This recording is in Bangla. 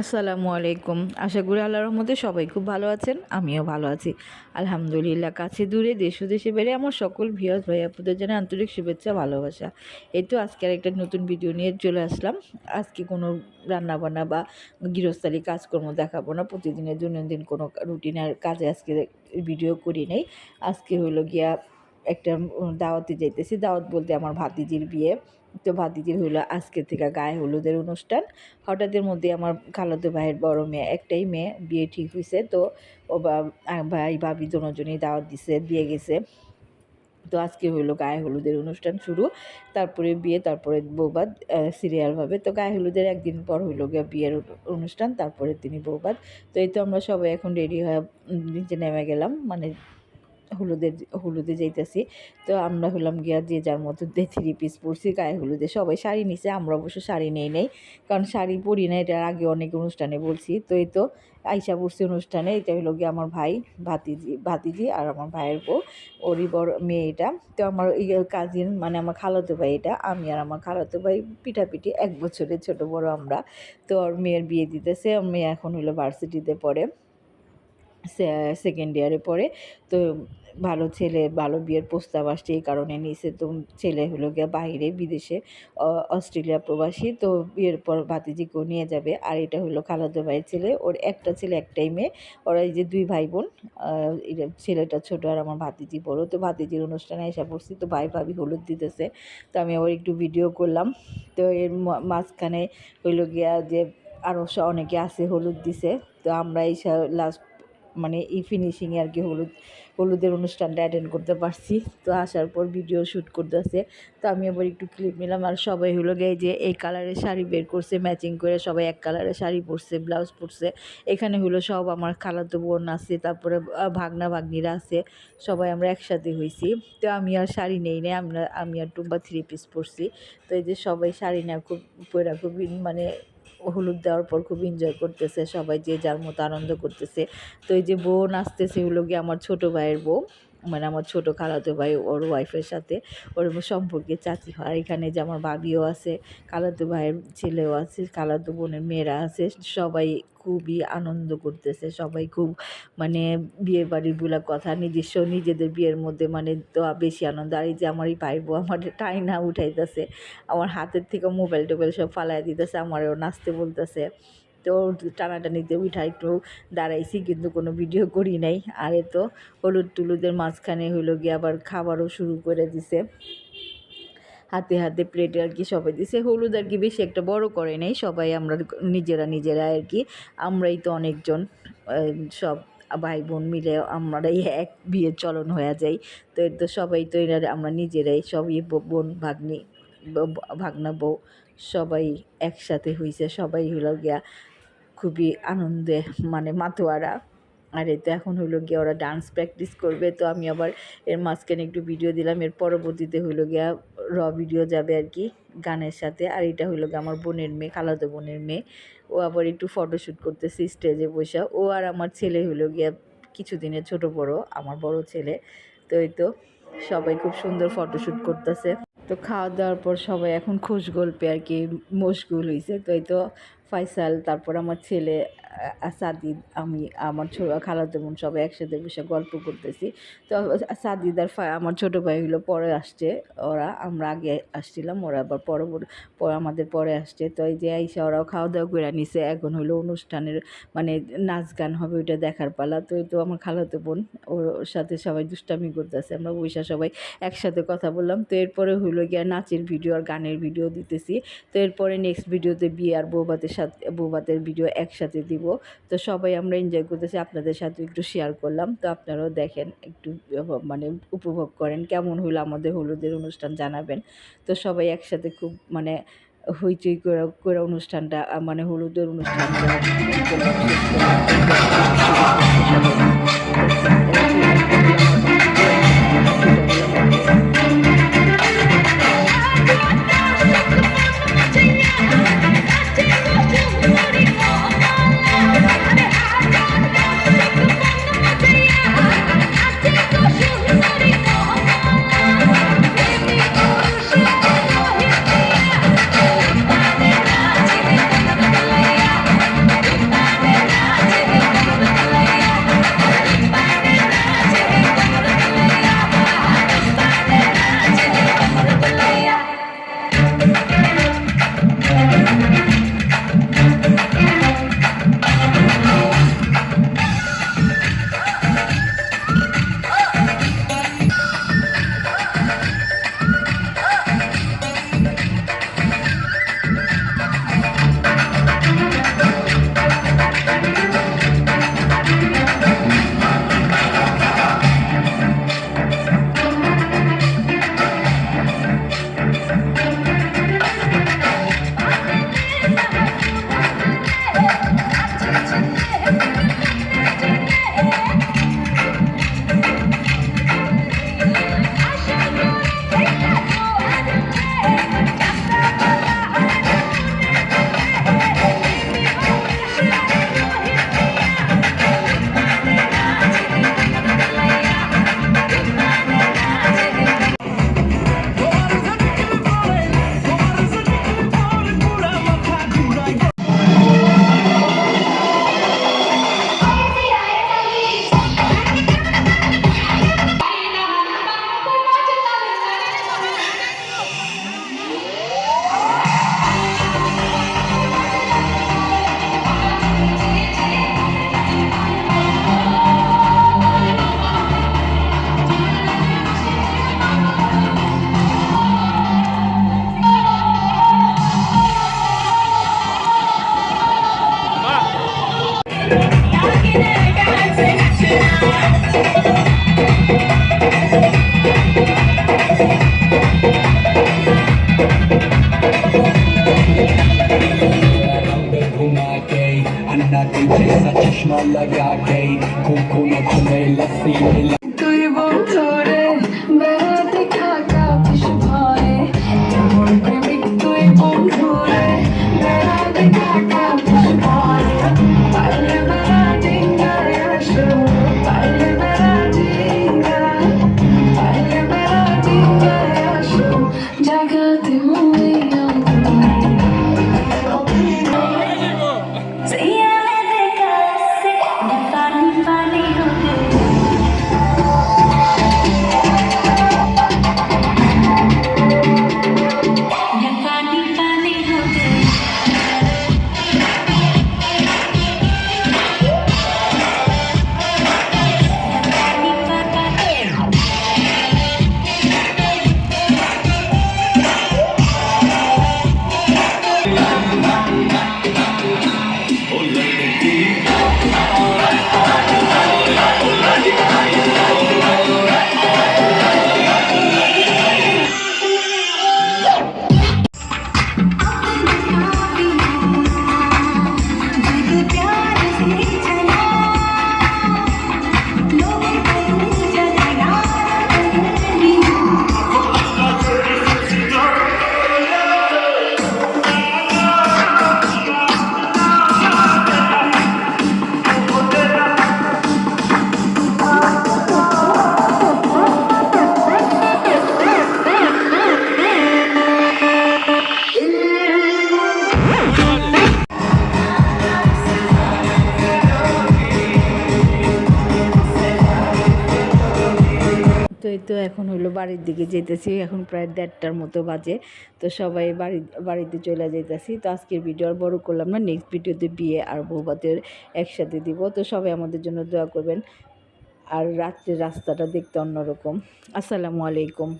আসসালামু আলাইকুম। আশা করি আল্লাহর রহমতে সবাই খুব ভালো আছেন, আমিও ভালো আছি। আলহামদুলিল্লাহ, কাছে দূরে দেশ দেশে বেড়ে আমার সকল ভিয়াস ভাই আপুদের জন্য আন্তরিক শুভেচ্ছা, ভালোবাসা। এই তো আজকে একটা নতুন ভিডিও নিয়ে চলে আসলাম। আজকে কোনো রান্নাবান্না বা গৃহস্থালী কাজকর্ম দেখাবো না। প্রতিদিনের দৈনন্দিন কোনো রুটিনের কাজে আজকে ভিডিও করি নেই। আজকে হলো গিয়া একটা দাওয়াতে যাইতেছি। দাওয়াত বলতে আমার ভাতিজির বিয়ে। তো ভাতিজির হইল আজকে থেকে গায়ে হলুদের অনুষ্ঠান। হঠাৎের মধ্যে আমার খালাতো ভাইয়ের বড় মেয়ে, একটাই মেয়ে, বিয়ে ঠিক হয়েছে তো ও ভাই, ভাবি দুজনেই দাওয়াত দিছে দিয়ে গেছে। তো আজকে হইল গায়ে হলুদের অনুষ্ঠান শুরু। তারপরে বিয়ে, তারপরে বৌবাদ সিরিয়ালভাবে তো গায়ে হলুদের একদিন পর হইল গিয়ে বিয়ের অনুষ্ঠান, তারপরে তিনি বৌবাদ। তো এই তো আমরা সবাই এখন রেডি হয়ে নিচে নেমে গেলাম। মানে হলুদে হলুদে যাইতেছি। তো আমরা হলাম গিয়া যে যার মতো দিয়ে থ্রি পিস পরছি, গায়ে হলুদে। সবাই শাড়ি নিছে, আমরা অবশ্য শাড়ি নেই নেই, কারণ শাড়ি পরি না, এটার আগে অনেক অনুষ্ঠানে বলছি। তো এই তো আইসা পড়ছি অনুষ্ঠানে, এটা হলো গিয়ে আমার ভাই ভাতিজি ভাতিজি আর আমার ভাইয়ের বউ, ওরই বড় মেয়ে এটা। তো আমার কাজিন মানে আমার খালাতো ভাই এটা, আমি আর আমার খালাতো ভাই পিঠাপিঠি, এক বছরের ছোট বড় আমরা। তো ওর মেয়ের বিয়ে দিতেছে মেয়ে এখন হলো ভার্সিটিতে পড়ে সেকেন্ড ইয়ারে পড়ে। তো ভালো ছেলে, ভালো বিয়ের প্রস্তাব আসছে, এই কারণে নিয়েছে। তো ছেলে হলো গিয়ে বাইরে, বিদেশে অস্ট্রেলিয়া প্রবাসী। তো বিয়ের পর ভাতিজিকেও নিয়ে যাবে। আর এটা হলো খালাদো ভাইয়ের ছেলে। ওর একটা ছেলে, একটাই মেয়ে। ওরা এই যে দুই ভাই বোন ছেলেটা ছোটো আর আমার ভাতিজি বড়। তো ভাতিজির অনুষ্ঠানে এসে পড়ছি। তো ভাই ভাবি হলুদ দিতেছে। তো আমি আবার একটু ভিডিও করলাম। তো এর মাঝখানে হইল গিয়া যে আরও অনেকে আছে হলুদ দিছে। তো আমরা এই লাস্ট মানে এই ফিনিশিংয়ে আর কি হলুদ, হলুদের অনুষ্ঠানটা অ্যাটেন্ড করতে পারছি। তো আসার পর ভিডিও শ্যুট করতে করতেছে তো আমি আবার একটু ক্লিপ নিলাম আর সবাই হলো গিয়ে যে এই কালারের শাড়ি বের করছে ম্যাচিং করে সবাই এক কালারের শাড়ি পরছে ব্লাউজ পরছে। এখানে হলো সব আমার খালাতো বোন আছে, তারপরে ভাগনা ভাগ্নিরা আছে, সবাই আমরা একসাথে হয়েছি তো আমি আর শাড়ি নেই নেই আমরা, আমি আর টুম্বা থ্রি পিস পরছি। তো এই যে সবাই শাড়ি নেওয়া খুব পরে খুব মানে হলুদ দেওয়ার পর খুব এনজয় করতেছে, সবাই যে যার মতো আনন্দ করতেছে। তো এই যে বউ নাচতেছে হলো গিয়ে আমার ছোট ভাইয়ের বউ। মানে আমার ছোটো খালাতো ভাই, ওর ওয়াইফের সাথে ওর সম্পর্কে চাচি হয়। এখানে যে আমার বাবিও আছে, খালাতো ভাইয়ের ছেলেও আছে, খালাতো বোনের মেয়েরা আছে, সবাই খুবই আনন্দ করতেছে, সবাই খুব মানে বিয়ে বাড়ির বলা কথা নিজস্ব, নিজেদের বিয়ের মধ্যে মানে তো বেশি আনন্দ। আর এই যে আমার এই বউ আমার টাইনা উঠাইতেছে, আমার হাতের থেকে মোবাইল টোবাইল সব ফালাই দিতেছে, আমারও নাচতে বলতেছে। তো টানাটানিতে উঠা একটু দাঁড়াইছি, কিন্তু কোনো ভিডিও করি নাই। আর এ তো হলুদ টুলুদের মাঝখানে হইল গিয়ে আবার খাবারও শুরু করে দিছে। হাতে হাতে প্লেটে আর কি সবাই দিছে। হলুদ আর কি বেশি একটা বড় করে নেই, সবাই আমরা নিজেরা নিজেরা আর কি। আমরাই তো অনেকজন সব ভাই বোন মিলে আমরাই এক বিয়ের চলন হয়ে যাই। তো এর তো সবাই তো এরা, আমরা নিজেরাই সবই বোন ভাগ্নি ভাগনা বউ সবাই একসাথে হয়েছে সবাই হলো গিয়া খুবই আনন্দে মানে মাতোয়ারা। আর এতে এখন হইল গিয়ে ওরা ডান্স প্র্যাকটিস করবে, তো আমি আবার এর মাঝখানে একটু ভিডিও দিলাম, এর পরবর্তীতে হইল গিয়া র ভিডিও যাবে আর কি গানের সাথে। আর এটা হইল গিয়ে আমার বোনের মেয়ে, খালাতো বোনের মেয়ে। ও আবার একটু ফটোশ্যুট করতেছে স্টেজে বসে ও আর আমার ছেলে হইল গিয়া কিছুদিনের ছোট বড়, আমার বড় ছেলে। তো এই তো সবাই খুব সুন্দর ফটোশ্যুট করতেছে। তো খাওয়া দাওয়ার পর সবাই এখন খুশ গল্পে আর কি মশগুল হয়েছে তো এই তো ফয়সাল তারপর আমার ছেলে সাদিদ, আমি, আমার ছোট খালাতো বোন সবাই একসাথে বসে গল্প করতেছি। তো সাদিদ আর আমার ছোটো ভাই পরে আসছে ওরা, আমরা আগে আসছিলাম, ওরা আবার পরবর্তী পরে আমাদের পরে আসছে। তো এই যে আইসা ওরাও খাওয়া দাওয়া করে নিছে, এখন হলো অনুষ্ঠানের মানে নাচ গান হবে ওইটা দেখার পালা। তো তো আমার খালাতো বোন, ওর সাথে সবাই দুষ্টামি করতেছে, আমরা বৈশা সবাই একসাথে কথা বললাম। তো এরপরে হইল গিয়া নাচের ভিডিও আর গানের ভিডিও দিতেছি। তো এরপরে নেক্সট ভিডিওতে বিয়ে আর বৌবাতের সাথে, বৌভাতের ভিডিও একসাথে দিব। তো সবাই আমরা এনজয় করতেছি, আপনাদের সাথে একটু শেয়ার করলাম। তো আপনারাও দেখেন, একটু মানে উপভোগ করেন, কেমন হলো আমাদের হলুদের অনুষ্ঠান জানাবেন। তো সবাই একসাথে খুব মানে হইচই করে করে অনুষ্ঠানটা মানে হলুদের অনুষ্ঠানটা deep. এখন হলো বাড়ির দিকে যেতেছি এখন প্রায় দেড়টার মতো বাজে। তো সবাই বাড়ি, বাড়িতে চলে যেতেছি তো আজকের ভিডিও আর বড়ো করলাম না নেক্সট ভিডিওতে বিয়ে আর বৌভাতের একসাথে দিব। তো সবাই আমাদের জন্য দোয়া করবেন। আর রাত্রে রাস্তাটা দেখতে অন্যরকম। আসসালামু আলাইকুম।